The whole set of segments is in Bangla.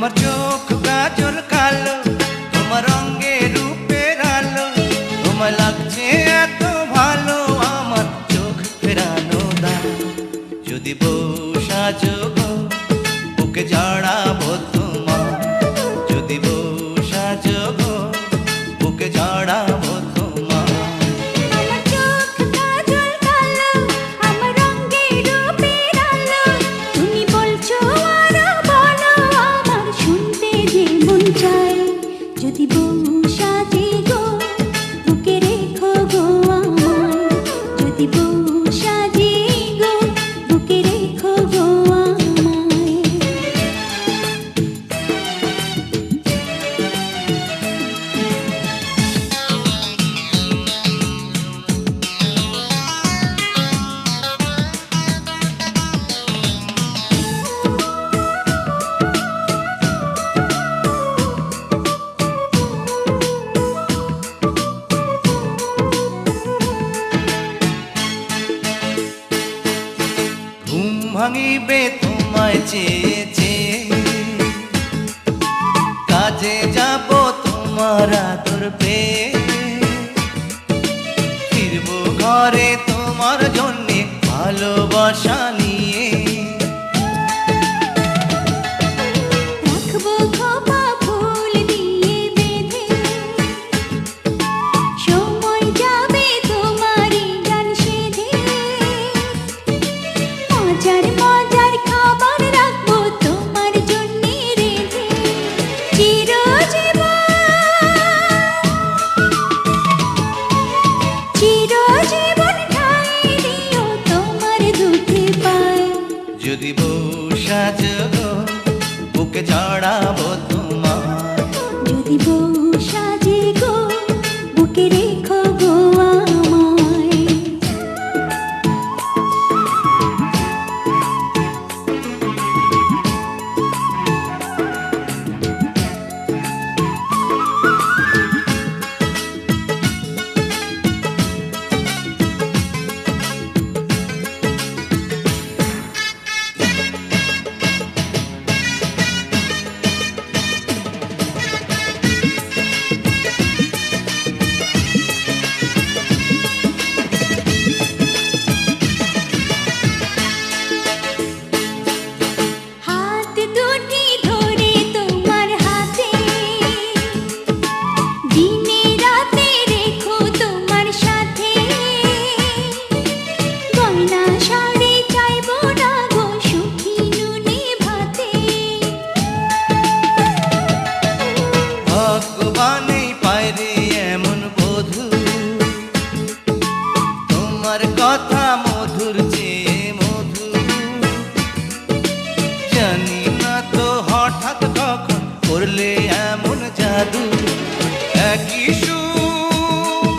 তোমার চোখ গাজর কালো, তোমার রঙে রূপে আলো তোমার লাগছে এত ভালো, আমার চোখ ফেরানো দা যদি বসা চোখ বুকে জড়া যদি বউ সাজে গো ভাঙিবে তোমায় চেয়েছে। কাজে যাব তোমার দুর্বে যদি সাজগো বুকে চড়াবো তোমার কথা মধুর চেয়ে মধু জানি না তো হঠাৎ কখন করলে এমন জাদু, একই সুর।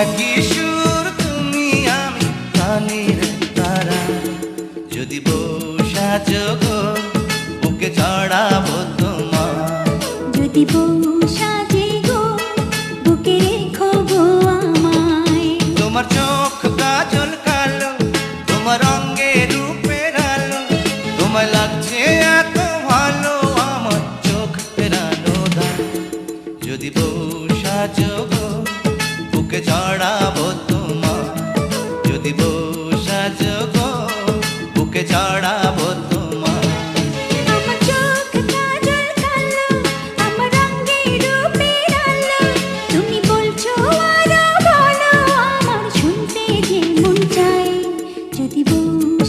একই সুর তুমি আমি কানের তারা। যদি বউ সাজগো বুকে চড়াবো তোমার। যদি বউ সাজে গো তোমার চোখ কাজল কালো, তোমার অঙ্গে রূপের আলো তোমায় লাগছে এত ভালো, আমার চোখ ফেরানো দাও যদি বউ সাজগো বুকে চড়াবো তোমার যদি বউ সাজগো বুকে চড়া You.